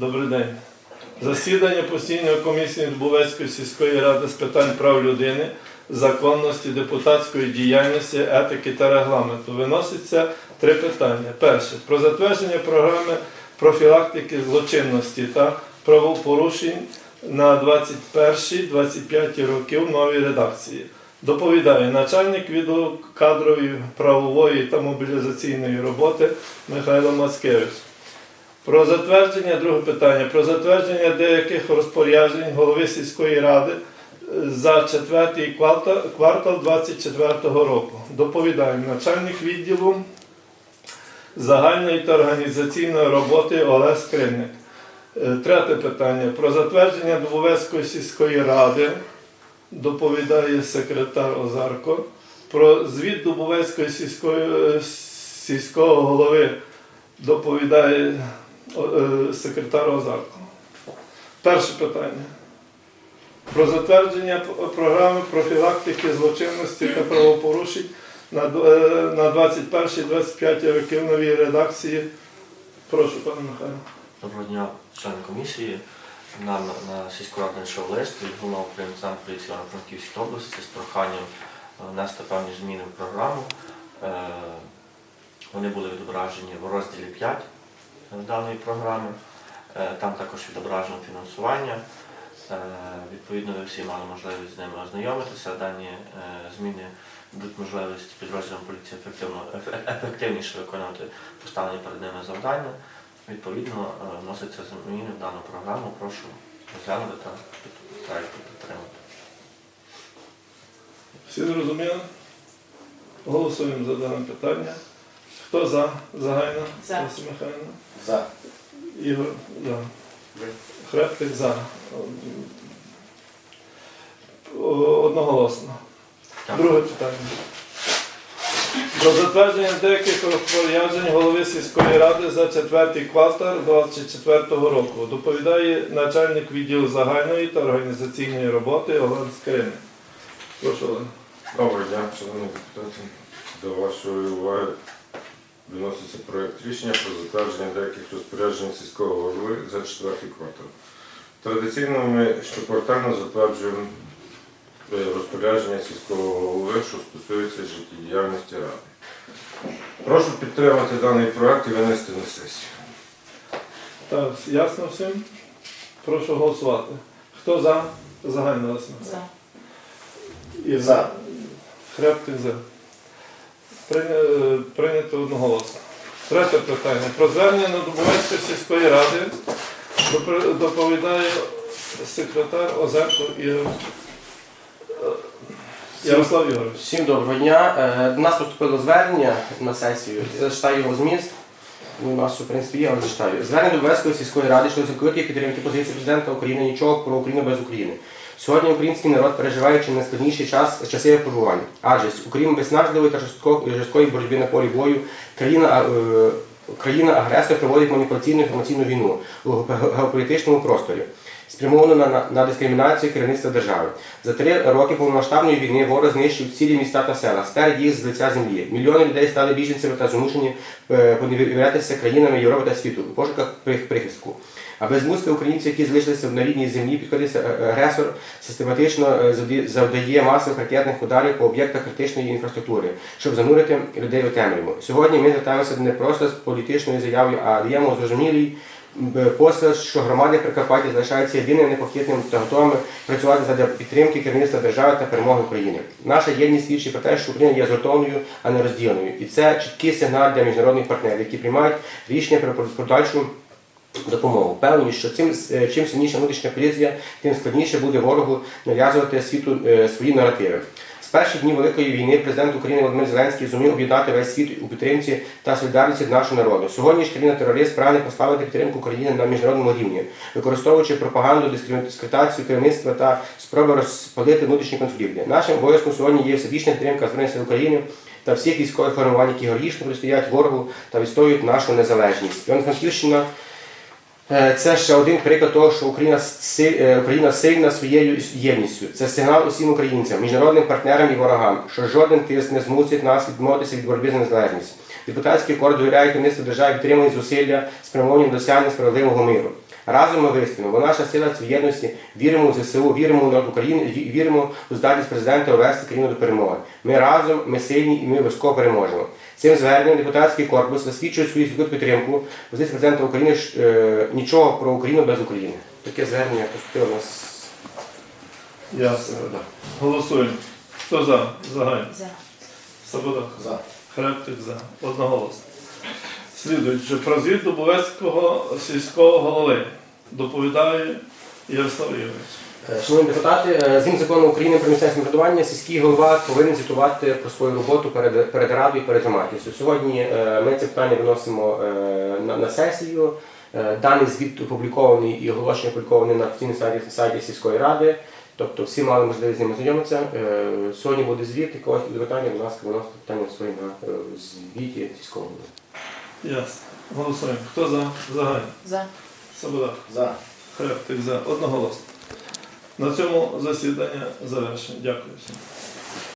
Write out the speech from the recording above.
Добрий день. Засідання постійної комісії Дубовецької сільської ради з питань прав людини, законності, депутатської діяльності, етики та регламенту. Виноситься три питання. Перше про затвердження програми профілактики злочинності та правопорушень на 21-25 роки в новій редакції. Доповідає начальник відділу кадрової, правової та мобілізаційної роботи Михайло Мацкевич. Про затвердження, друге питання, про затвердження деяких розпоряджень голови сільської ради е, за четвертий квартал, квартал 24 року. Доповідає начальник відділу загальної та організаційної роботи Олег Скринник. Е, Третє питання. Про затвердження Дубовецької сільської ради доповідає секретар Озарко. Про звіт Дубовецької сільської, е, сільського голови доповідає е, секретар Озарко. Перше питання. Про затвердження програми профілактики злочинності та правопорушень на д- е, 21-25 роки в новій редакції. Прошу, пане Михайло. Доброго дня, члени комісії. Нам на сільську раду надійшов лист від головного управлінця поліції Івано-Франківської області з проханням е, внести певні зміни в програму. Е, Вони були відображені в розділі 5 даної програми. Е, Там також відображено фінансування. Е, Відповідно, ви всі мали можливість з ними ознайомитися. Дані е, зміни дадуть можливість підрозділам поліції ефективно, ефективніше виконувати поставлені перед ними завдання. Відповідно, е, вносяться зміни в дану програму. Прошу розглянути та під- підтримати. Всі зрозуміли? Голосуємо за дане питання. Хто за? Загайна? За. Леся Михайлівна? За. Ігор за. Ви. Хребтик за. Одноголосно. Друге питання. Про затвердження деяких розпоряджень голови сільської ради за четвертий квартал 2024 року. Доповідає начальник відділу загальної та організаційної роботи Олег Скриник. Прошу, Олег. Доброго дня, шановні депутати. До вашої уваги виноситься проект рішення про затвердження деяких розпоряджень сільського голови за четвертий квартал. Традиційно ми щоквартально затверджуємо е, розпорядження сільського голови, що стосується життєдіяльності ради. Прошу підтримати даний проект і винести на сесію. Так, ясно всім? Прошу голосувати. Хто за? Загальна За. І За. Хребтик за. Е, Прийнято одноголосно. Третє питання. Про звернення на Дубовецької сільської ради доповідає секретар Озерко Ігор. Ярослав Ігорович. Всім доброго дня. Е, До нас поступило звернення на сесію. Я зачитаю його зміст. У нас, в принципі, є, але зачитаю. Звернення до Верської сільської ради щодо заклики підтримки позиції президента України нічого про Україну без України. Сьогодні український народ переживає чи найскладніший час часи випробувань. Адже окрім виснажливої та жорстко- жорсткої боротьби на полі бою, країна. е, Країна-агресор проводить маніпуляційну інформаційну війну у геополітичному просторі, спрямовану на, на, на дискримінацію керівництва держави. За три роки повномасштабної війни ворог знищив цілі міста та села, стер їх з лиця землі. Мільйони людей стали біженцями та змушені е, поневірятися країнами Європи та світу у пошуках прих- прихистку. Аби змусити українців, які залишилися на рідній землі, підходиться е, агресор, систематично е, завдає масових ракетних ударів по об'єктах критичної інфраструктури, щоб занурити людей у темряву. Сьогодні ми звертаємося не просто з політичною заявою, а даємо зрозумілий посил, що громади Прикарпаття залишаються єдиним непохитним та готовими працювати задля підтримки керівництва держави та перемоги України. Наша єдність свідчить про те, що Україна є згуртованою, а не розділеною. І це чіткий сигнал для міжнародних партнерів, які приймають рішення про подальшу допомогу. Впевнені, що цим е, чим сильніша внутрішня позиція, тим складніше буде ворогу нав'язувати світу е, свої наративи. З перших днів Великої війни президент України Володимир Зеленський зумів об'єднати весь світ у підтримці та солідарності нашого народу. Сьогодні ж країна-терорист прагне поставити підтримку України на міжнародному рівні, використовуючи пропаганду, дискредитацію керівництва та спроби розпалити внутрішні конфлікти. Нашим обов'язком сьогодні є всебічна підтримка Збройних сил України та всіх військових формувань, які героїчно протистоять ворогу та відстоюють нашу незалежність. Е, Це ще один приклад того, що Україна, е, Україна сильна своєю єдністю. Це сигнал усім українцям, міжнародним партнерам і ворогам, що жоден тиск не змусить нас відмовитися від боротьби за незалежність. Депутатський корд довіряє керівництву держави підтримані зусилля спрямовані на досягнення справедливого миру. Разом ми вистоїмо, бо наша сила це в єдності. Віримо в ЗСУ, віримо в народ України, ві- віримо у здатність президента довести країну до перемоги. Ми разом, ми сильні і ми обов'язково переможемо. Цим зверненням депутатський корпус засвідчує свою світову підтримку позиції президента України ж, е, нічого про Україну без України. Таке звернення поступило у нас. Ясно. Да. Голосуємо. Хто за? Загальний. За. Сабодах. За. Хребтик за. Одноголосно. Слідуючи, звіт Дубовецького сільського голови. Доповідає Ярослав Ігорович. Е, Шановні депутати, е, згідно закону України про місцеве самоврядування, сільський голова повинен звітувати про свою роботу перед, перед радою і перед громадськістю. Сьогодні е, ми це питання виносимо на, на сесію. Даний звіт опублікований і оголошення опублікований на офіційному сайті, сайті сільської ради. Тобто всі мали можливість з ними знайомитися. Сьогодні буде звіт, якогось буде питання, будь ласка, виносите питання своє на звіті сільського голови. Ясно. Голосуємо. Хто за? Загальний. За. Свобода. За. Хребтик за. Одноголосно. На цьому засідання завершено. Дякую всім.